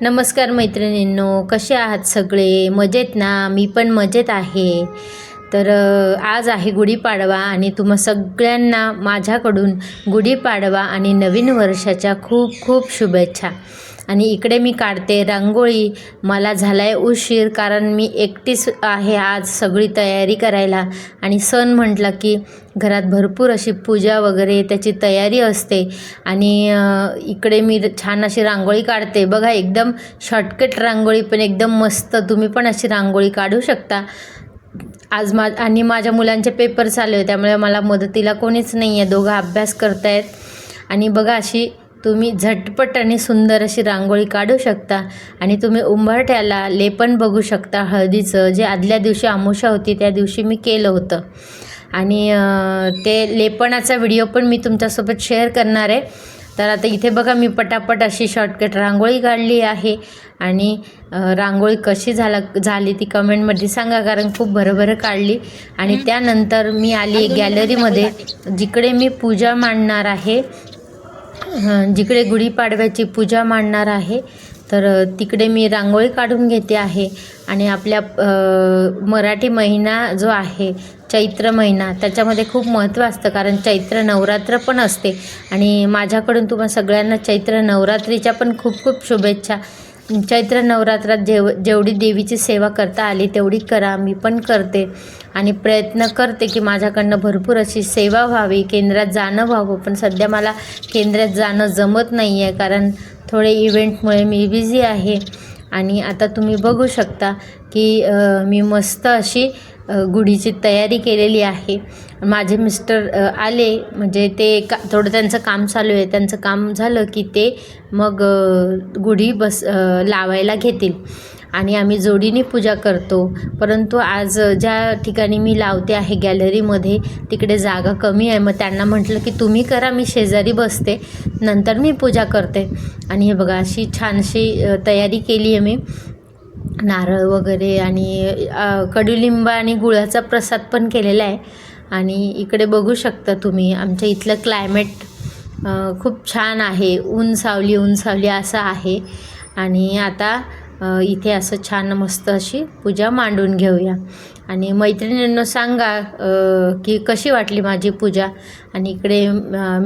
नमस्कार मैत्रिणींनो कसे आहात सगळे? मजेत ना? मी पण मजेत आहे. तर आज आहे गुढीपाडवा आणि तुम्हा सगळ्यांना माझ्याकडून गुढीपाडवा आणि नवीन वर्षाच्या खूप खूप शुभेच्छा. आणि इकडे मी काढते रांगोळी. मला झाला आहे उशीर कारण मी एकटीच आहे आज सगळी तयारी करायला. आणि सण म्हटलं की घरात भरपूर अशी पूजा वगैरे त्याची तयारी असते. आणि इकडे मी छान अशी रांगोळी काढते. बघा एकदम शॉर्टकट रांगोळी पण एकदम मस्त. तुम्ही पण अशी रांगोळी काढू शकता. आज मा आणि माझ्या मुलांचे पेपर चालू आहे त्यामुळे मला मदतीला कोणीच नाही आहे दोघं अभ्यास करतायत. आणि बघा अशी तुम्ही झटपट आणि सुंदर अशी रांगोळी काढू शकता आणि तुम्ही उंबरठ्याला लेपन बघू शकता हळदीचं जे आदल्या दिवशी आमुषा होती त्या दिवशी मी केलं होतं. आणि ते लेपनाचा व्हिडिओ पण मी तुमच्यासोबत शेअर करणार आहे. तर आता इथे बघा मी पटापट अशी शॉर्टकट रांगोळी काढली आहे. आणि रांगोळी कशी झाला झाली ती कमेंटमध्ये सांगा कारण खूप भरभर काढली. आणि त्यानंतर मी आली गॅलरीमध्ये जिकडे मी पूजा मांडणार आहे जिकडे गुढीपाडव्याची पूजा मांडणार आहे तर तिकडे मी रांगोळी काढून घेते आहे. आणि आपल्या मराठी महिना जो आहे चैत्र महिना त्याच्यामध्ये खूप महत्त्व असतं. कारण चैत्र नवरात्र पण असते. आणि माझ्याकडून तुम्हा सगळ्यांना चैत्र नवरात्रीच्या पण खूप खूप शुभेच्छा. चैत्र नवरात्रात जेव जेवढी देवीची सेवा करता आली तेवढी करा मी पण करते. आणि प्रयत्न करते की माझ्याकडनं भरपूर अशी सेवा व्हावी. केंद्रात जाणं व्हावं पण सध्या मला केंद्रात जाणं जमत नाही आहे कारण थोडे इव्हेंटमुळे मी बिझी आहे. आणि आता तुम्ही बघू शकता की मी मस्त अशी गुढीची तयारी केलेली आहे. माझे मिस्टर आले. म्हणजे ते का थोडं त्यांचं काम चालू आहे. त्यांचं काम झालं की ते मग गुढी बस लावायला घेतील. आणि आम्ही जोडीने पूजा करतो. परंतु आज ज्या ठिकाणी मी लावते आहे गॅलरीमध्ये तिकडे जागा कमी आहे. मग त्यांना म्हटलं की तुम्ही करा मी शेजारी बसते. नंतर मी पूजा करते. आणि हे बघा अशी छानशी तयारी केली आहे मी. नारळ वगैरे आणि कडुलिंब आणि गुळाचा प्रसाद पण केलेला आहे. आणि इकडे बघू शकता तुम्ही आमच्या इथलं क्लायमेट खूप छान आहे. ऊन सावली ऊन सावली असं आहे. आणि आता इथे असं छान मस्त अशी पूजा मांडून घेऊया. आणि मैत्रिणींना सांगा की कशी वाटली माझी पूजा? आणि इकडे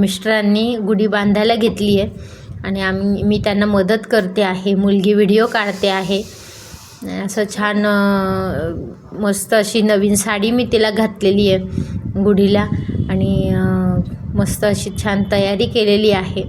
मिस्टरांनी गुढी बांधायला घेतली आहे आणि आम्ही मी त्यांना मदत करते आहे मुलगी व्हिडिओ काढते आहे. असं छान मस्त अशी नवीन साडी मी तिला घातलेली आहे गुढीला आणि मस्त अशी छान तयारी केलेली आहे.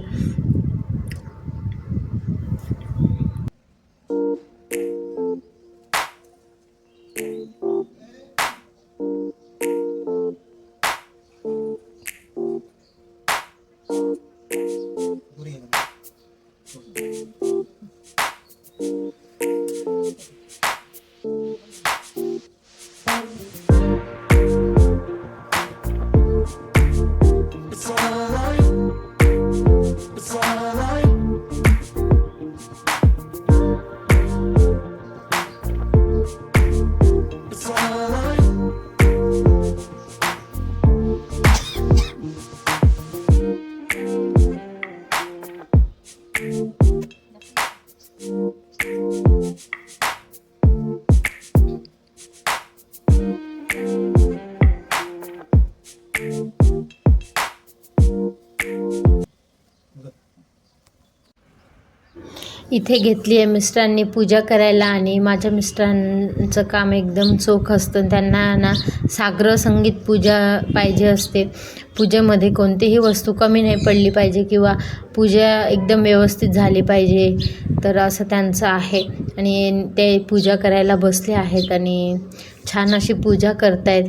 इथे घेतली आहे मिस्टरांनी पूजा करायला आणि माझ्या मिस्टरांचं काम एकदम चोख असतं त्यांना ना साग्र संगीत पूजा पाहिजे असते. पूजेमध्ये कोणतीही वस्तू कमी नाही पडली पाहिजे किंवा पूजा एकदम व्यवस्थित झाली पाहिजे. तर असं त्यांचं आहे आणि ते पूजा करायला बसले आहेत आणि छान अशी पूजा करतायत.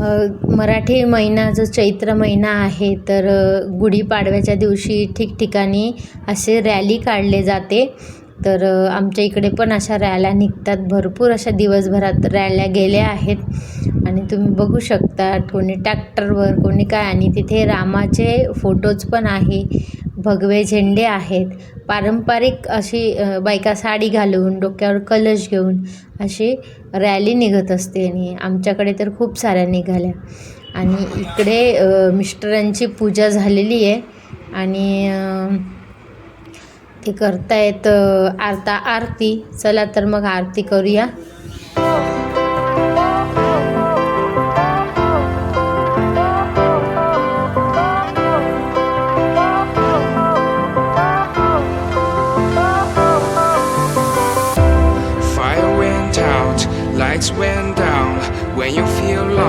मराठी महिना जो चैत्र महिना आहे तर गुढीपाडव्याच्या दिवशी ठिकठिकाणी असे रॅली काढले जाते. तर आमच्या इकडे पण अशा रॅल्या निघतात. भरपूर अशा दिवसभरात रॅल्या गेल्या आहेत. आणि तुम्ही बघू शकता कोणी ट्रॅक्टरवर कोणी काय. आणि तिथे रामाचे फोटोज पण आहे. भगवे झेंडे आहेत. पारंपरिक अशी बायका साडी घालून डोक्यावर कलश घेऊन अशी रॅली निघत असते आणि आमच्याकडे तर खूप साऱ्या निघाल्या. आणि इकडे मिस्टरांची पूजा झालेली आहे. आणि ते करतायत आरता आरती. चला तर मग आरती करूया.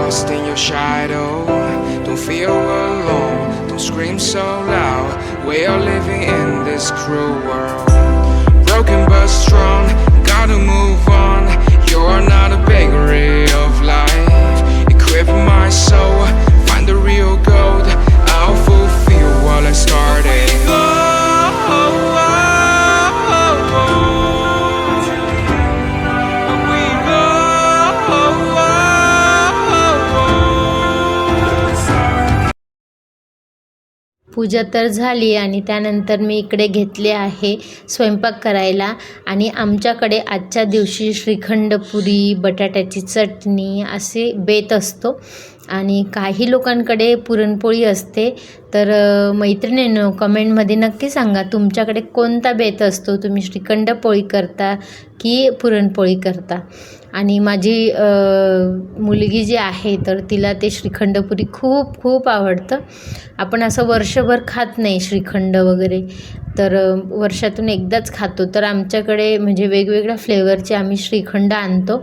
Lost in your shadow, don't feel alone, don't scream so loud. We are living in this cruel world. पूजा तर झाली आणि त्यानंतर मी इकडे घेतले आहे स्वयंपाक करायला. आणि आमच्याकडे आजच्या दिवशी श्रीखंड पुरी बटाट्याची चटणी असे बेत असतो. आणि काही लोकांकडे पुरणपोळी असते तर मैत्रिणींनो कमेंटमध्ये नक्की सांगा तुमच्याकडे कोणता बेत असतो? तुम्ही श्रीखंड पोळी करता की पुरणपोळी करता? आणि माझी मुलगी जी आहे तर तिला ते श्रीखंडपुरी खूप खूप आवडतं. आपण असं वर्षभर खात नाही श्रीखंड वगैरे. तर वर्षातून एकदाच खातो. तर आमच्याकडे म्हणजे वेगवेगळ्या फ्लेवरचे आम्ही श्रीखंड आणतो.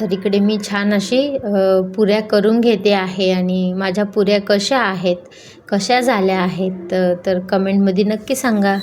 तर इकडे मी छान अशी पुऱ्या करून घेते आहे आणि माझ्या पुऱ्या कशा आहेत कशा झाल्या आहेत तर कमेंटमध्ये नक्की सांगा.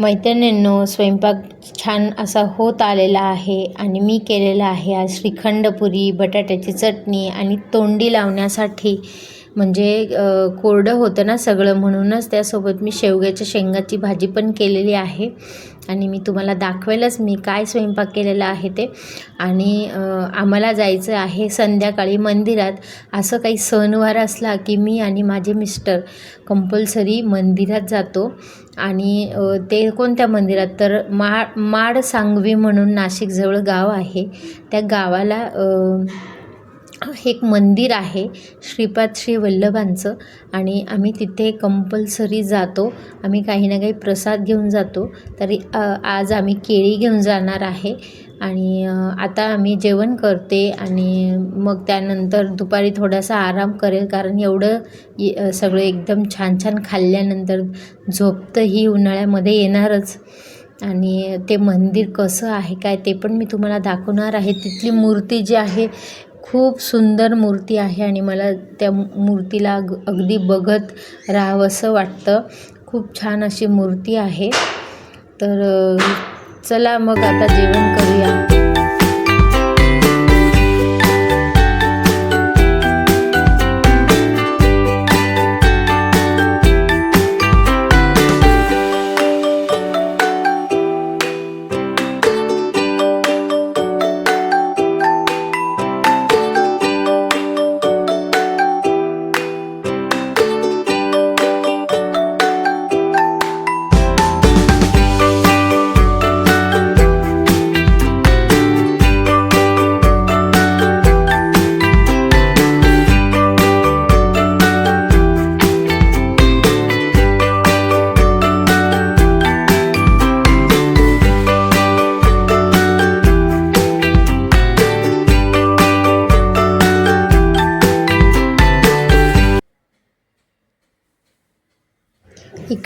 मैत्रिणींनो स्वयंपाक छान असा होत आलेला आहे आणि मी केलेला आहे आज श्रीखंडपुरी बटाट्याची चटणी आणि तोंडी लावण्यासाठी. म्हणजे कोरडं होतं ना सगळं म्हणूनच त्यासोबत मी शेवग्याच्या शेंगाची भाजी पण केलेली आहे. आणि मी तुम्हाला दाखवेलच मी काय स्वयंपाक केलेला आहे ते. आणि आम्हाला जायचं आहे संध्याकाळी मंदिरात. असं काही सणवार असला की मी आणि माझे मिस्टर कंपल्सरी मंदिरात जातो. आणि ते कोणत्या मंदिरात? तर मा माड सांगवी म्हणून नाशिकजवळ गाव आहे. त्या गावाला एक मंदिर आहे श्रीपाद श्री वल्लभांचं. आणि आम्ही तिथे कंपल्सरी जातो. आम्ही काही ना काही प्रसाद घेऊन जातो. तरी आज आम्ही केळी घेऊन जाणार आहे. आणि आता आम्ही जेवण करते आणि मग त्यानंतर दुपारी थोडासा आराम करेल. कारण एवढं सगळं एकदम छान छान खाल्ल्यानंतर झोप तर ही उन्हाळ्यामध्ये येणारच. आणि ते मंदिर कसं आहे काय ते पण मी तुम्हाला दाखवणार आहे. तिथली मूर्ती जी आहे खूप सुंदर मूर्ती आहे आणि मला त्या मूर्तीला अग अगदी बघत राहावंसं वाटतं. खूप छान अशी मूर्ती आहे. तर चला मग आता जेवण करूया.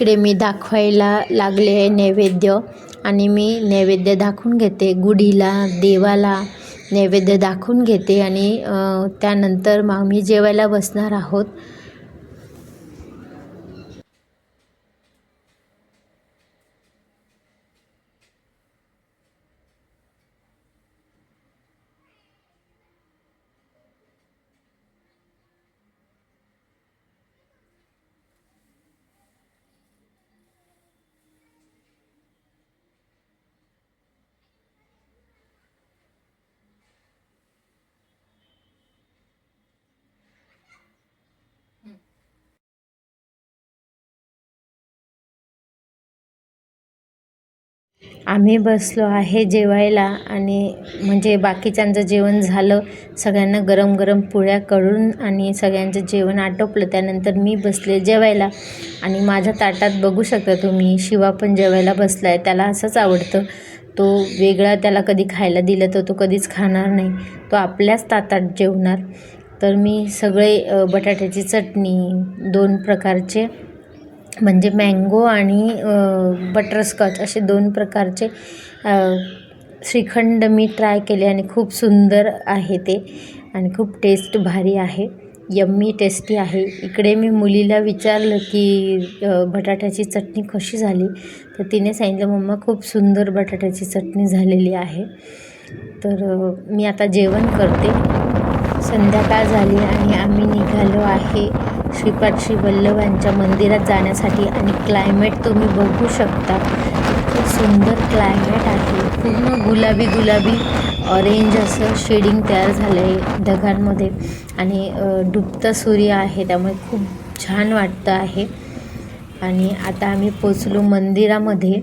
इकडे मी दाखवायला लागले आहे नैवेद्य आणि मी नैवेद्य दाखवून घेते गुढीला देवाला नैवेद्य दाखवून घेते आणि त्यानंतर मग आम्ही जेवायला बसणार आहोत. आम्ही बसलो आहे जेवायला आणि म्हणजे बाकीच्यांचं जेवण झालं. सगळ्यांना गरम गरम पोळ्या करून आणि सगळ्यांचं जेवण आटोपलं. त्यानंतर मी बसले जेवायला. आणि माझ्या ताटात बघू शकता तुम्ही शिवा पण जेवायला बसला आहे त्याला असंच आवडतं. तो वेगळा त्याला कधी खायला दिलं तर तो कधीच खाणार नाही. तो आपल्याच ताटात जेवणार. तर मी सगळे बटाट्याची चटणी दोन प्रकारचे म्हणजे मँगो आणि बटरस्कॉच असे दोन प्रकारचे श्रीखंड मी ट्राय केले आणि खूप सुंदर आहे ते आणि खूप टेस्ट भारी आहे. यम्मी टेस्टी आहे. इकडे मी मुलीला विचारलं की बटाट्याची चटणी कशी झाली? तर तिने सांगितलं मम्मा खूप सुंदर बटाट्याची चटणी झालेली आहे. तर मी आता जेवण करते. संध्याकाळ झाली आणि आम्ही निघालो आहे. श्रीपाद श्री वल्लभांच्या मंदिरात जाण्यासाठी आणि क्लायमेट तुम्ही बघू शकता. इतकं सुंदर क्लायमेट आहे. पूर्ण गुलाबी गुलाबी ऑरेंज असं शेडिंग तयार झालं आहे ढगांमध्ये. आणि डुबता सूर्य आहे त्यामुळे खूप छान वाटतं आहे. आणि आता आम्ही पोचलो मंदिरामध्ये.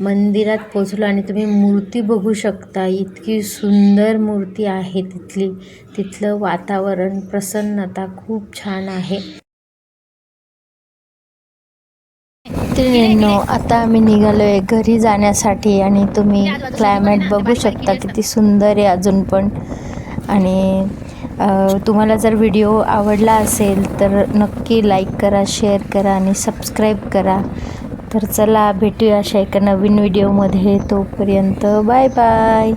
मंदिरात पोचलो आणि तुम्ही मूर्ती बघू शकता. इतकी सुंदर मूर्ती आहे तिथली. तिथलं वातावरण प्रसन्नता खूप छान आहे. मैत्रिणींनो आता आम्ही निघालो आहे घरी जाण्यासाठी आणि तुम्ही क्लायमेट बघू शकता किती सुंदर आहे अजून पण. आणि तुम्हाला जर व्हिडिओ आवडला असेल तर नक्की लाईक करा शेअर करा आणि सबस्क्राईब करा. तर चला भेटूया अशा एका नवीन व्हिडिओमध्ये तोपर्यंत बाय बाय.